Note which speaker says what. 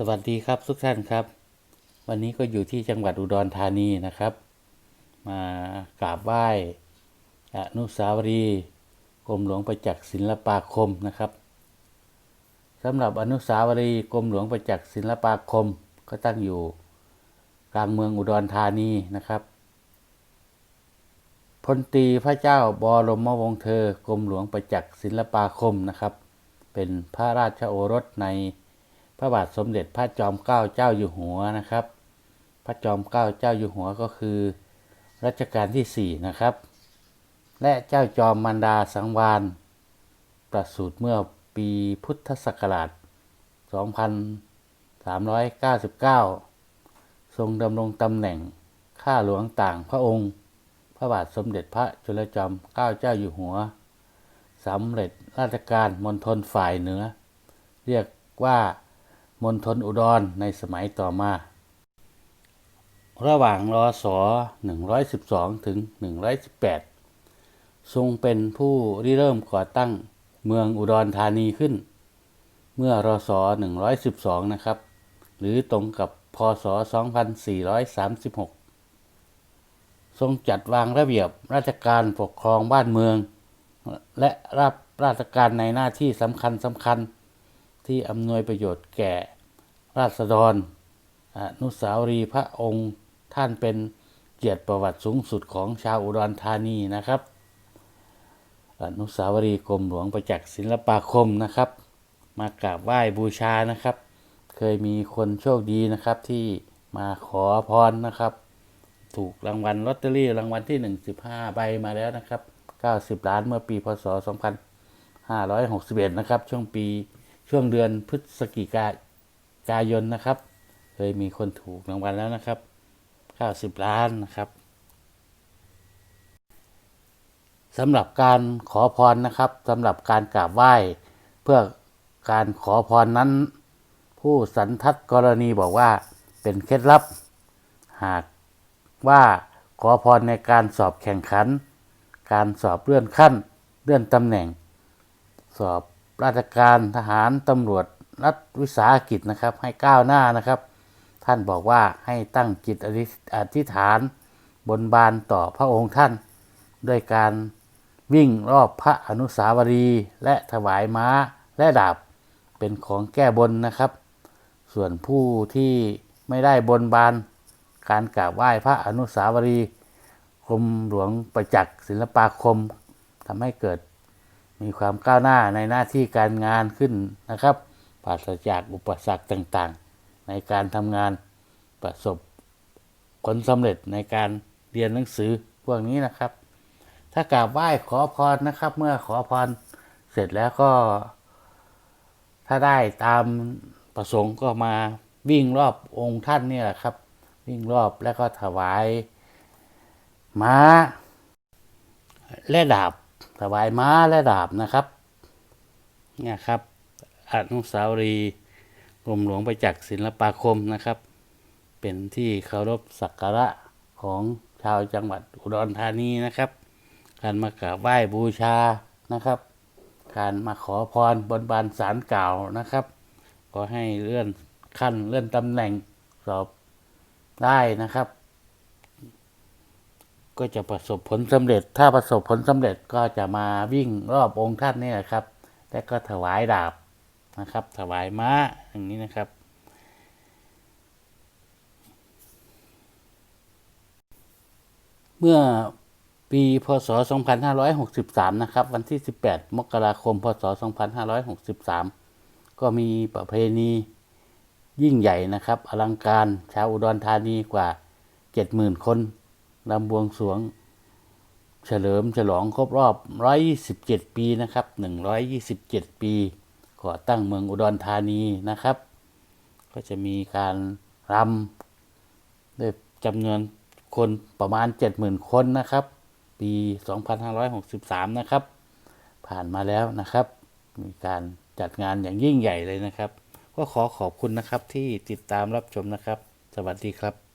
Speaker 1: สวัสดีครับทุกท่านครับ วันนี้ก็อยู่ที่จังหวัดอุดรธานีนะครับ มากราบไหว้อนุสาวรีย์กรมหลวงประจักษ์ศิลปาคมนะครับสำหรับอนุสาวรีย์กรมหลวงประจักษ์ศิลปาคมก็ตั้งอยู่กลางเมืองอุดรธานีนะครับพลตรีพระเจ้าบรมวงศ์เธอกรมหลวงประจักษ์ศิลปาคมนะครับ เป็นพระราชโอรสใน พระบาทสมเด็จพระจอมเกล้าเจ้าอยู่หัวนะครับ พระจอมเกล้าเจ้าอยู่หัวก็คือรัชกาลที่ 4 นะครับ และเจ้าจอมมันดาสังวานประสูติเมื่อปีพุทธศักราช 2399 ทรงดำรงตำแหน่งข้าหลวงต่างพระองค์ พระบาทสมเด็จพระจุลจอมเกล้าเจ้าอยู่หัวสำเร็จราชการมณฑลฝ่ายเหนือ เรียกว่า มณฑลอุดรในสมัยต่อมา ระหว่างรอศ112 ถึง 118 ทรงเป็นผู้ริเริ่มก่อตั้งเมืองอุดรธานีขึ้น เมื่อรอศ112 นะครับ หรือตรงกับพศ 2436 ทรงจัดวางระเบียบราชการปกครองบ้านเมือง และรับราชการในหน้าที่สำคัญสำคัญ ที่อำนวยประโยชน์แก่ราษฎรอนุสาวรีย์พระองค์ท่านเป็นเกียรติประวัติสูงสุดของชาวอุดรธานีนะครับ อนุสาวรีย์กรมหลวงประจักษ์ศิลปาคมนะครับ มากราบไหว้บูชานะครับ เคยมีคนโชคดีนะครับที่มาขอพรนะครับ ถูกรางวัลลอตเตอรี่รางวัลที่1 15ใบมาแล้วนะครับ 90 ล้านเมื่อปีพศ 2561 นะครับ ช่วงปี ช่วงเดือนพฤศจิกายนนะครับ เคยมีคนถูกรางวัลแล้วนะครับ 90 ล้านนะครับสำหรับการขอพรนะครับสำหรับการกราบไหว้ เพื่อการขอพรนั้น ผู้สันทัดกรณีบอกว่าเป็นเคล็ดลับ หากว่าขอพรในการสอบแข่งขัน การสอบเลื่อนขั้น เลื่อนตำแหน่ง สอบ ราชการทหารตำรวจรัฐวิสาหกิจนะครับ ให้ก้าวหน้านะครับ ท่านบอกว่าให้ตั้งจิตอธิษฐานบนบานต่อพระองค์ท่าน ด้วยการวิ่งรอบพระอนุสาวรีย์และถวายม้าและดาบเป็นของแก้บนนะครับ ส่วนผู้ที่ไม่ได้บนบาน การกราบไหว้พระอนุสาวรีย์กรมหลวงประจักษ์ศิลปาคมทำให้เกิด มีความก้าวหน้าในหน้าที่การงานขึ้นนะครับปราศจากอุปสรรคต่างๆ ในการทำงานประสบผลสำเร็จในการเรียนหนังสือพวกนี้นะครับ ถ้ากราบไหว้ขอพรนะครับ เมื่อขอพรเสร็จแล้วก็ ถ้าได้ตามประสงค์ก็มาวิ่งรอบองค์ท่านนี่แหละครับ วิ่งรอบแล้วก็ถวายม้าและดาบ ถวายม้าและดาบนะครับ เนี่ยครับอนุสาวรีย์กรมหลวงประจักษ์ศิลปาคมนะครับ เป็นที่เคารพสักการะของชาวจังหวัดอุดรธานีนะครับ การมากราบไหว้บูชานะครับ การมาขอพรบนบานสารกล่าวนะครับก็ให้เลื่อนขั้นเลื่อนตำแหน่งสอบได้นะครับ ก็จะประสบผลสำเร็จ ถ้าประสบผลสำเร็จก็จะมาวิ่งรอบองค์ท่านนี่แหละครับ และก็ถวายดาบนะครับ ถวายม้าอย่างนี้นะครับ เมื่อปีพศ 2563 นะครับ วันที่ 18 มกราคม พศ 2563 ก็มีประเพณียิ่งใหญ่นะครับ อลังการชาวอุดรธานีกว่า 70,000 คน รำบวงสวง เฉลิมฉลองครบรอบ 127 ปีนะครับ 127 ปีก่อตั้งเมืองอุดรธานีนะครับ ก็จะมีการรำด้วยจำนวนคนประมาณ 70,000 คนนะครับ ปี 2563 นะครับ ผ่านมาแล้วนะครับ มีการจัดงานอย่างยิ่งใหญ่เลยนะครับ ก็ขอขอบคุณนะครับที่ติดตามรับชมนะครับ สวัสดีครับ